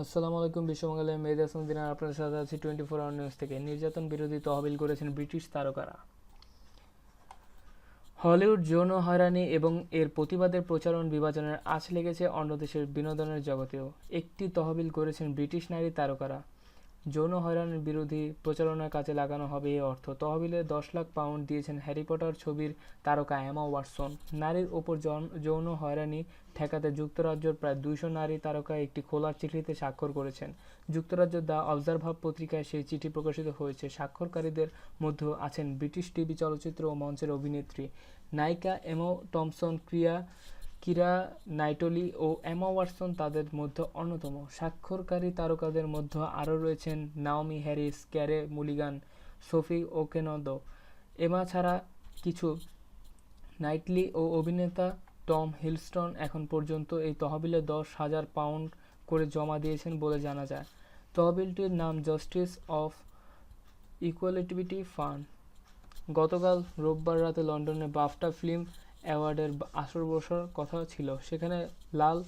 আসসালামু আলাইকুম বিশ্বমঙ্গলের মেয়েদের দিনার আপনার সাথে আছি টোয়েন্টি ফোর আওয়ার নিউজ থেকে। নির্যাতন বিরোধী তহবিল করেছেন ব্রিটিশ তারকারা। হলিউড যৌন হয়রানি এবং এর প্রতিবাদের প্রচারণ বিভাজনের আঁচ লেগেছে অন্য দেশের বিনোদনের জগতেও। একটি তহবিল করেছেন ব্রিটিশ নারী তারকারা। যৌন হয়রানির বিরোধী প্রচারণার কাজে লাগানো হবে এই অর্থ। তহবিলে দশ লাখ পাউন্ড দিয়েছেন হ্যারি পটার ছবির তারকা অ্যামা ওয়াটসন। নারীর ওপর যৌন হয়রানি ঠেকাতে যুক্তরাজ্যের প্রায় দুইশো নারী তারকা একটি খোলা চিঠিতে স্বাক্ষর করেছেন। যুক্তরাজ্যের দ্য অবজারভার পত্রিকায় সেই চিঠি প্রকাশিত হয়েছে। স্বাক্ষরকারীদের মধ্যে আছেন ব্রিটিশ টিভি চলচ্চিত্র ও মঞ্চের অভিনেত্রী। নায়িকা এমো টমসন ক্রিয়া কিরা, নাইটলি ও এমা ওয়াটসন তাদের মধ্যে অন্যতম। স্বাক্ষরকারী তারকাদের মধ্যে আরও রয়েছেন নাওমি হ্যারিস, ক্যারে মুলিগান, সোফি ওকেনদো। এমা ছাড়া কিছু নাইটলি ও অভিনেতা টম হিলস্টন এখন পর্যন্ত এই তহবিলে দশ হাজার পাউন্ড করে জমা দিয়েছেন বলে জানা যায়। তহবিলটির নাম জাস্টিস অফ ইকুয়ালিটিভিটি ফান্ড গতকাল রোববার রাতে লন্ডনে বাফটা ফিল্ম অ্যাওয়ার্ডের আসর বসার কথা ছিল। সেখানে লাল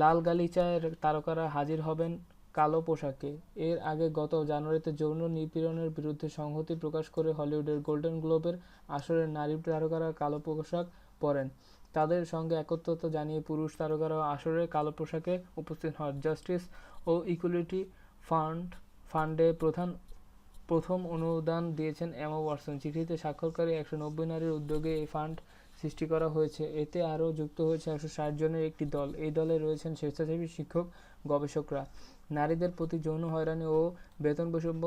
লাল গালিচায়ের তারকারা হাজির হবেন কালো পোশাকে। এর আগে গত জানুয়ারিতে যৌন নিপীড়নের বিরুদ্ধে সংহতি প্রকাশ করে হলিউডের গোল্ডেন গ্লোবের আসরে নারী তারকারা কালো পোশাক পরেন। তাদের সঙ্গে একত্রতা জানিয়ে পুরুষ তারকারাও আসরে কালো পোশাকে উপস্থিত হন। জাস্টিস ও ইকুয়ালিটি ফান্ড, ফান্ডে প্রধান, প্রথম অনুদান দিয়েছেন এমা ওয়াটসন। চিঠিতে স্বাক্ষরকারী একশো নব্বই নারীর উদ্যোগে এই ফান্ড সৃষ্টি করা হয়েছে। এতে আরও যুক্ত হয়েছে একশো ষাট জনের একটি দল। এই দলে রয়েছেন স্বেচ্ছাসেবী শিক্ষক, গবেষকরা। নারীদের প্রতি যৌন হয়রানি ও বেতন বৈষম্য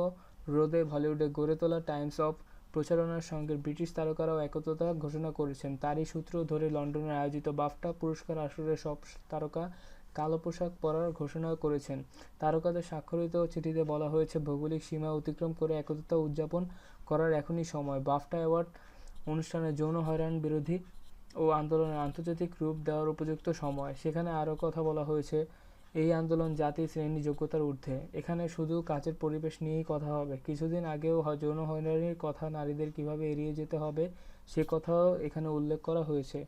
রোধে হলিউডে গড়ে তোলা টাইমস অফ প্রচারণার সঙ্গে ব্রিটিশ তারকারাও একত্রতা ঘোষণা করেছেন। তারই সূত্র ধরে লন্ডনে আয়োজিত বাফটা পুরস্কার আসরে সব তারকা কালো পোশাক পরার ঘোষণা করেছেন। তারকাদের স্বাক্ষরিত চিঠিতে বলা হয়েছে, ভৌগোলিক সীমা অতিক্রম করে একত্রতা উদযাপন করার এখনই সময়। বাফটা অ্যাওয়ার্ড অনুষ্ঠানে যৌন হয়রান বিরোধী ও আন্দোলনের আন্তর্জাতিক রূপ দেওয়ার উপযুক্ত সময়। সেখানে আরও কথা বলা হয়েছে, এই আন্দোলন জাতি শ্রেণি যোগ্যতার ঊর্ধ্বে। এখানে শুধু কাজের পরিবেশ নিয়েই কথা হবে। কিছুদিন আগেও যৌন হয়রানির কথা নারীদের কীভাবে এড়িয়ে যেতে হবে, সে কথাও এখানে উল্লেখ করা হয়েছে।